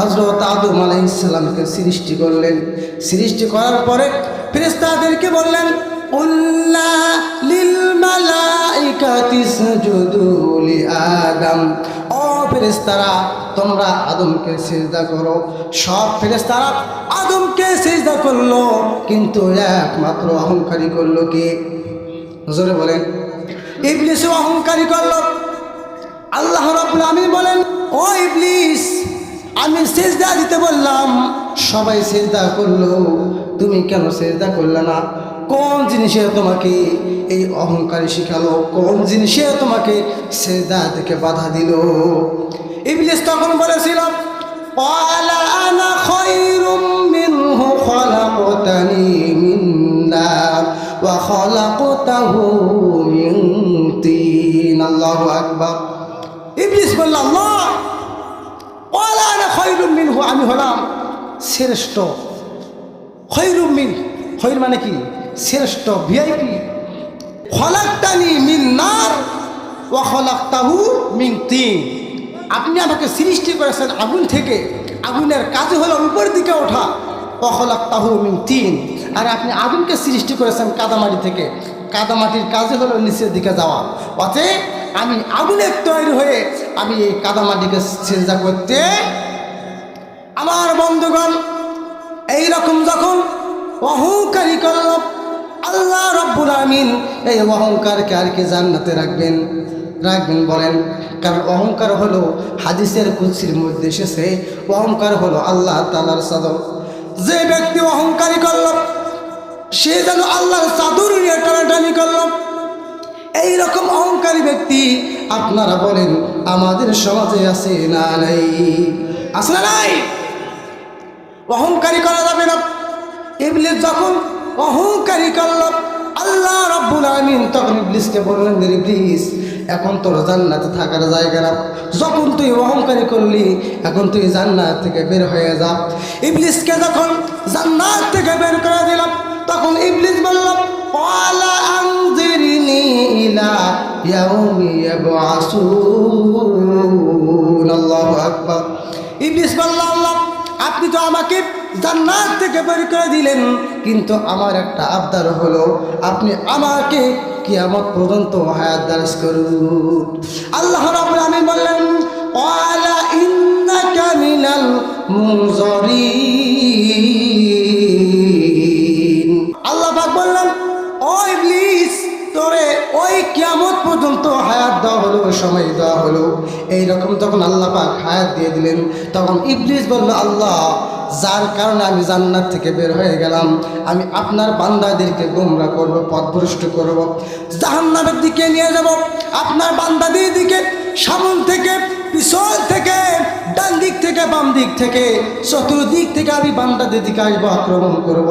হজরত আদম আলাইসাল্লামকে সৃষ্টি করলেন। সৃষ্টি করার পরে ফেরেস্তাদেরকে বললেন আদম। ও ফেরেস্তারা তোমরা আদমকে সিজদা করো। সব ফেরেস্তারা আদমকে সিজদা করল, কিন্তু একমাত্র অহংকারী করল কি? জোরে বলেন। ইবলিসও অহংকারী করল। আল্লাহ রাব্বুল আমিন বলেন, ও ইবলিস আমি সেজদা দিতে বললাম, সবাই সেজদা করল। তুমি কেন সেজদা করলে না? কোন জিনিসে তোমাকে এই অহংকারী শিখালো? কোন জিনিসে তোমাকে সেজদা থেকে বাধা দিল? ইবলিস তখন বলেছিল আল্লাহ আনা তিন। আকবার। ইবলিস বলল, আল্লাহ আমি হলাম শ্রেষ্ঠ। খৈরুম মিন খৈর মানে কি? শ্রেষ্ঠ ভিআইপি খলাক্তানি মিন নার, ওয়া খলাক্তাহু মিন তিন। আপনি আমাকে সৃষ্টি করেছেন আগুন থেকে। আগুনের কাজে হলো উপর দিকে ওঠা। অখলাক্তাহু মিন তিন। আর আপনি আগুনকে সৃষ্টি করেছেন কাদামাটি থেকে। কাদামাটির কাজে হলো নিচের দিকে যাওয়া। অতএব আমি আগুনের তৈরি হয়ে আমি এই কাদামাটিকে চেষ্টা করতে আমার বন্ধুগণ এই রকম যখন অহংকারী করল আল্লাহ রব্বুল আমিন এই অহংকারকে আর কি জান্নাতে রাখবেন? রাখবেন বলেন, কারণ অহংকার হলো হাদিসের কুচির মধ্যে এসেছে, অহংকার হলো আল্লাহ তালার সাদর। যে ব্যক্তি অহংকারী করল, সে যেন আল্লাহর চাদর নিয়ে টানাটানি করল। এই রকম অহংকারী ব্যক্তি আপনারা বলেন, আমাদের সমাজে আছে না নাই? আছে না নাই? অহংকারী করা যাবে না। ইবলিস যখন অহংকারী করল, আল্লাহ রব্বুল আমিন তখন ইবলিসকে বললেন ইবলিস, এখন তোর জান্নাতে থাকার জায়গা না যখন তুই অহংকারী করলি, এখন তুই জান্নাত থেকে বের হয়ে যা। ইবলিসকে যখন জান্নাত থেকে বের করে দিলাম, তখন ইবলিস বলল, ওয়ালা আনজিরনি আপনি তো আমাকে জান্নাত থেকে বের করে দিলেন। কিন্তু আমার একটা আবদার হলো, আপনি আমাকে কিয়ামত পর্যন্ত হায়াত দারাজ করুন। আল্লাহ আমিন বললেন আল্লাহ তোরে ওই কিয়ামত পর্যন্ত হায়াত দেওয়া হলো সময় দেওয়া হলো। এইরকম তখন আল্লাহ পাক হায়াত দিয়ে দিলেন, তখন ইবলিস বলল, আল্লাহ, যার কারণে আমি জান্নাত থেকে বের হয়ে গেলাম, আমি আপনার বান্দাদেরকে গোমরা করব, পথভ্রষ্ট করব, জাহান্নামের দিকে নিয়ে যাব, আপনার বান্দাদের দিকে, সামন থেকে, পিছন থেকে, ডান দিক থেকে, বাম দিক থেকে, চতুর্দিক থেকে আমি বান্দাদের দিকে আসব, আক্রমণ করব।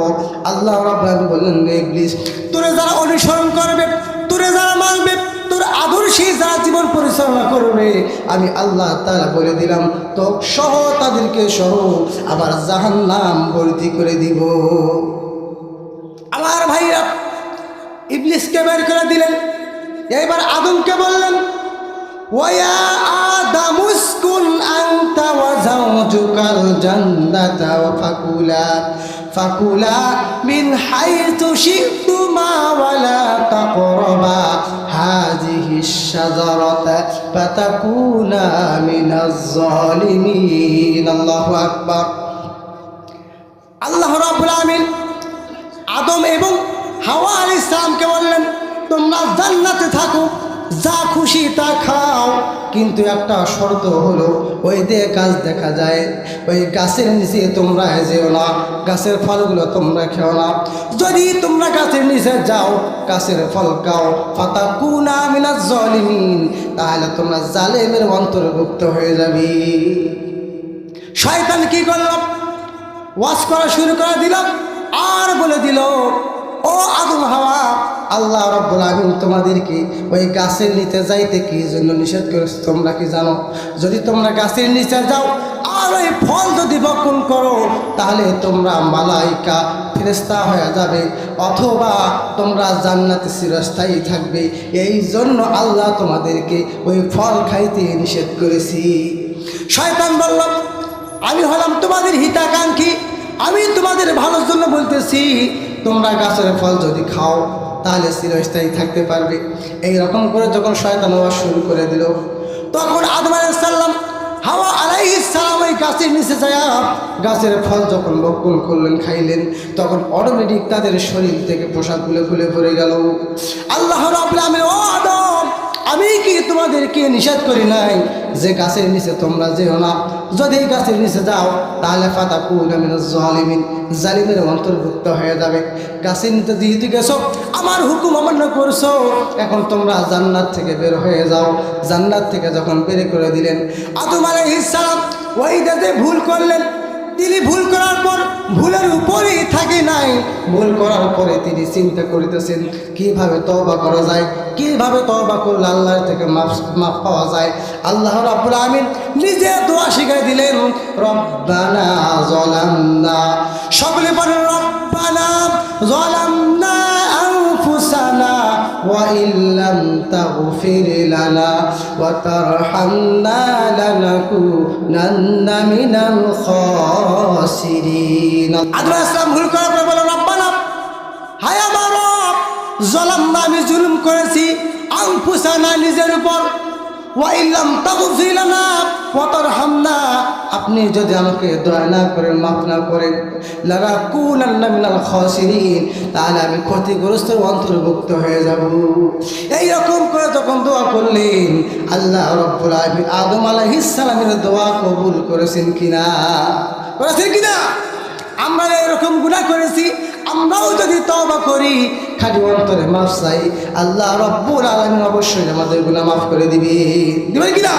আল্লাহ রাব্বান বললেন ইবলিস, তোরে যারা অনুসরণ করবে যারা মানবে, তোর আদর্শে যারা জীবন পরিচালনা করবে, আমি আল্লাহ তারা বলে দিলাম, তো সহ তাদেরকে সহ আবার জাহান্নাম ভর্তি করে দিব। আমার ভাইরা, ইবলিসকে বের করে দিলেন। এবার আদমকে বললেন ওয়া আদম উসকুন আনতা ওয়া যাওজুকাল জান্নাতা ওয়া ফাকুলা। মিন হাইতু শি'তুমা ওয়া লা তাকরাবা। হাযিহি আশ-শাজারাতা ফাতাকুনা মিনাজ জালিমিন আল্লাহু আকবার। আল্লাহ রাব্বুল আমিন আদম এবং হাওয়া আলী ইসলামকে বললেন, তোমরা জান্নাতে থাকো যা খুশি তা খাও। কিন্তু একটা শর্ত হলো, ওই দিয়ে গাছ দেখা যায়, ওই গাছের নিচে তোমরা যেও না, গাছের ফলগুলো তোমরা খেও না। যদি তোমরা গাছের নিচে যাও, গাছের ফল খাও। ফাতা কুনা মিনা জলিমিন, তাহলে তোমরা জালেমের অন্তর্ভুক্ত হয়ে যাবে। শয়তান কি করল? ওয়াশ করা শুরু করে দিলাম আর বলে দিল, ও আদম হাওয়া আল্লাহ রব্বুল আমিন তোমাদেরকে ওই গাছের নিচে যাইতে কি জন্য নিষেধ করেছে তোমরা কি জানো? যদি তোমরা গাছের নিচে যাও আর ওই ফল যদি বক্ষণ করো, তাহলে তোমরা মালাইকা ফেরেস্তা হয়ে যাবে। অথবা তোমরা জান্নাতে চিরস্থায়ী থাকবে। এই জন্য আল্লাহ তোমাদেরকে ওই ফল খাইতে নিষেধ করেছি। শয়তান বলল, আমি হলাম তোমাদের হিতাকাঙ্ক্ষী। আমি তোমাদের ভালোর জন্য বলতেছি, তোমরা গাছের ফল যদি খাও তাহলে চিরস্থায়ী থাকতে পারবে। এই রকম করে যখন শয়তান হওয়া শুরু করে দিল, তখন আদম আলাইসাল্লাম হাওয়া আলাইসালাম ওই গাছের নিচে যায় গাছের ফল যখন বক্ষণ করলেন, খাইলেন, তখন অটোমেটিক তাদের শরীর থেকে প্রসাদ খুলে পড়ে গেল। আল্লাহ আমিন ও আদম আমি কি তোমাদেরকে নিষেধ করি নাই? যে গাছের নিচে তোমরা যেও না। যদি এই গাছের নিচে যাও, তাহলে ফাতা কুলামিন জালিমিন, জালিমের অন্তর্ভুক্ত হয়ে যাবে। গাছের নিচে যেহেতু গেছো, আমার হুকুম অমান্য করছ, এখন তোমরা জান্নাত থেকে বের হয়ে যাও। জান্নাত থেকে যখন বের করে দিলেন, আদম আলাইহিস সালাম ওই দাদে ভুল করলেন। তিনি ভুল করার পর ভুলের উপরেই থাকে নাই। ভুল করার পরে তিনি চিন্তা করিতেছেন, কীভাবে তবা করা যায়, কীভাবে তবা করলে আল্লাহর থেকে মাফ মাফ পাওয়া যায়। আল্লাহ রাব্বুল আমিন নিজে দোয়া শিখাই দিলেন, রব্বানা জলান্না সকলে পরে রব্বানা জলান্না আনফুসানা ওয়া ইল্লা تغفر لنا وترحمنا لنكونن من الخاسرين আদম আসলাম ভুল করার পর বলো রব্বানা হায় আমার রব জলাম আমি জুলুম করেছি আনফুসানা নিজের উপর আপনি যদি আমাকে দয়া না করেন, মাফ না করেন লানাকুনান্না মিনাল খাসিরিন, তাহলে আমি ক্ষতিগ্রস্তের অন্তর্ভুক্ত হয়ে যাব। এই রকম করে যখন দোয়া করলেন, আল্লাহ রব্বুল আলামিন আদম আলাইহিস সালামের দোয়া কবুল করেছেন কিনা? করেছেন কিনা? আমরা এরকম গুনাহ করেছি আমরাও যদি তবা করি, খালি অন্তরে মাফ চাই। আল্লাহ রব্বুল আলমিন অবশ্যই আমাদেরগুলা মাফ করে দিবে দিবেন কিনা